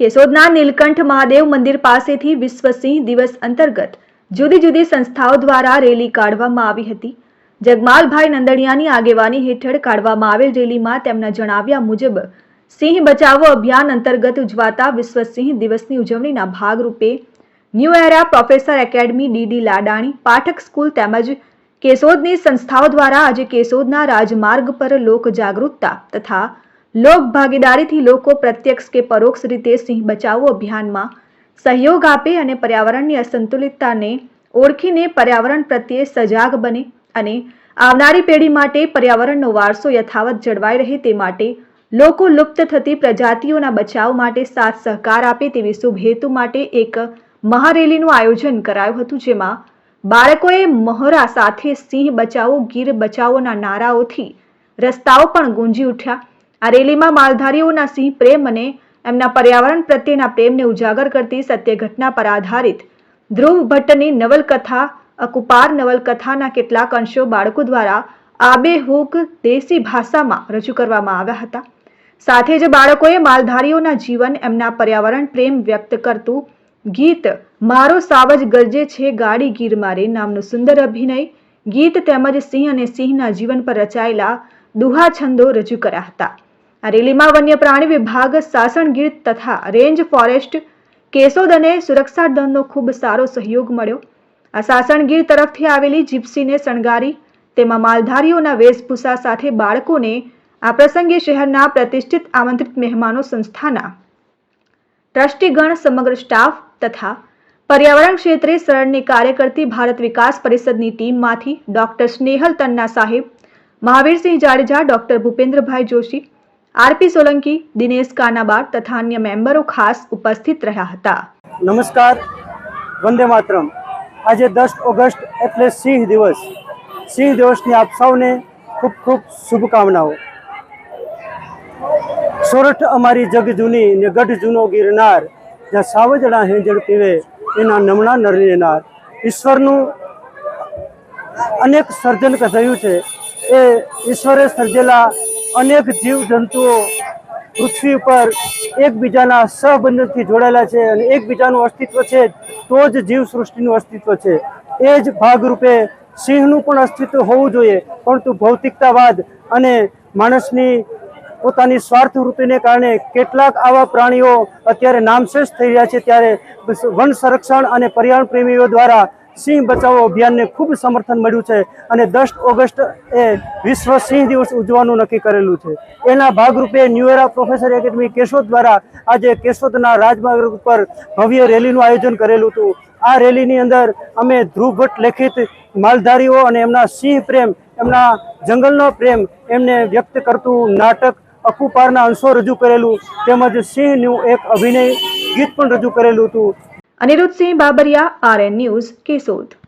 કેશોદના નીલકંઠ મહાદેવ મંદિર પાસેથી વિશ્વસિંહ દિવસ અંતર્ગત જુદી જુદી સંસ્થાઓ દ્વારા રેલી કાઢવામાં આવી હતી. જગમાલભાઈ નંદડિયાની આગેવાની હેઠળ કાઢવામાં આવેલ રેલીમાં તેમના જણાવ્યા મુજબ, સિંહ બચાવો અભિયાન અંતર્ગત ઉજવાતા વિશ્વસિંહ દિવસની ઉજવણીના ભાગરૂપે new era professor academy DD Ladani, Pathak school તેમજ કેશોદની સંસ્થાઓ દ્વારા આજે કેશોદના રાજમાર્ગ પર લોક જાગૃતતા તથા લોક ભાગીદારીથી લોકો પ્રત્યક્ષ કે પરોક્ષ રીતે સિંહ બચાવો અભિયાનમાં સહયોગ આપે અને પર્યાવરણની અસંતુલિતતાને ઓળખીને પર્યાવરણ પ્રત્યે સજાગ બને અને આવનારી પેઢી માટે પર્યાવરણનો વારસો યથાવત જળવાઈ રહે તે માટે લોકો લુપ્ત થતી પ્રજાતિઓના બચાવ માટે સાથ સહકાર આપે તેવી શુભ હેતુ માટે એક મહારેલીનું આયોજન કરાયું હતું, જેમાં બાળકોએ મહોરા સાથે સિંહ બચાવો, ગીર બચાવોના નારાઓથી રસ્તાઓ પણ ગુંજી ઉઠ્યા. આ રેલીમાં માલધારીઓના સિંહ પ્રેમ અને એમના પર્યાવરણ પ્રત્યેના પ્રેમને ઉજાગર કરતી સત્ય ઘટના પર આધારિત ધ્રુવ ભટ્ટની નવલકથા, અકુપાર નવલકથાના કેટલાક અંશો બાળકો દ્વારા આબેહૂક દેશી ભાષામાં રજૂ કરવામાં આવ્યા હતા. સાથે જ બાળકોએ માલધારીઓના જીવન, એમના પર્યાવરણ પ્રેમ વ્યક્ત કરતું ગીત મારો સાવજ ગરજે છે ગાડી ગીર મારે નામનું સુંદર અભિનય, ગીત તેમજ સિંહ અને સિંહના જીવન પર રચાયેલા દુહા છંદો રજૂ કર્યા હતા. આ રેલીમાં વન્ય પ્રાણી વિભાગ સાસણગીર તથા રેન્જ ફોરેસ્ટ કેશોદ અને સુરક્ષા દળનો ખૂબ સારો સહયોગ મળ્યો. આ સાસણગીર તરફથી આવેલી જીપ્સીને શણગારી, તેમાં માલધારીઓના વેશભૂષા સાથે બાળકોને આ પ્રસંગે શહેરના પ્રતિષ્ઠિત આમંત્રિત મહેમાનો સંસ્થાના ટ્રસ્ટીગણ, સમગ્ર સ્ટાફ તથા પર્યાવરણ ક્ષેત્રે સરળની કાર્ય કરતી ભારત વિકાસ પરિષદની ટીમમાંથી ડોક્ટર સ્નેહલ તન્ના સાહેબ, મહાવીરસિંહ જાડેજા, ડોક્ટર ભૂપેન્દ્રભાઈ જોશી આરપી સોલંકી, દિનેશ કાનાબાર તથા અન્ય મેમ્બરો ખાસ ઉપસ્થિત રહ્યા હતા. નમસ્કાર, વંદે માતરમ. આજે દસ ઓગસ્ટ એટલે સિંહ દિવસ. સિંહ દિવસની આપ સૌને ખૂબ ખૂબ શુભકામનાઓ. સોરઠ અમારી જગ જૂની ને ગઢ જૂનો ગિરનાર, જ્યાં સાવજડા હેંજળ પીવે એના નમણા નરનેનાર ઈશ્વરનું અનેક સર્જન થયું છે. એ ઈશ્વરે સર્જેલા અનેક જીવ જંતુઓ પૃથ્વી પર એકબીજાના સહબંધનથી જોડાયેલા છે અને એકબીજાનું અસ્તિત્વ છે તો જ જીવ સૃષ્ટિનું અસ્તિત્વ છે. એ જ ભાગરૂપે સિંહનું પણ અસ્તિત્વ હોવું જોઈએ, પરંતુ ભૌતિકતાવાદ અને માણસની પોતાની સ્વાર્થ વૃત્તિને કારણે કેટલાક આવા પ્રાણીઓ અત્યારે નામશેષ થઈ રહ્યા છે ત્યારે વન સંરક્ષણ અને પર્યાવરણ પ્રેમીઓ દ્વારા સિંહ બચાવો અભિયાનને ખૂબ સમર્થન મળ્યું છે અને દસ ઓગસ્ટ એ વિશ્વ સિંહ દિવસ ઉજવવાનું નક્કી કરેલું છે. એના ભાગરૂપે ન્યુએરા પ્રોફેસર એકેડમી કેશોદ દ્વારા આજે કેશોદના રાજમાર્ગ ઉપર ભવ્ય રેલીનું આયોજન કરેલું હતું. આ રેલીની અંદર અમે ધ્રુવ લેખિત માલધારીઓ અને એમના સિંહ પ્રેમ, એમના જંગલનો પ્રેમ, એમને વ્યક્ત કરતું નાટક, અકુપારના અંશો રજૂ કરેલું, તેમજ સિંહનું એક અભિનય ગીત પણ રજૂ કરેલું હતું. Aniruddhsinh Babariya RN news Keshod.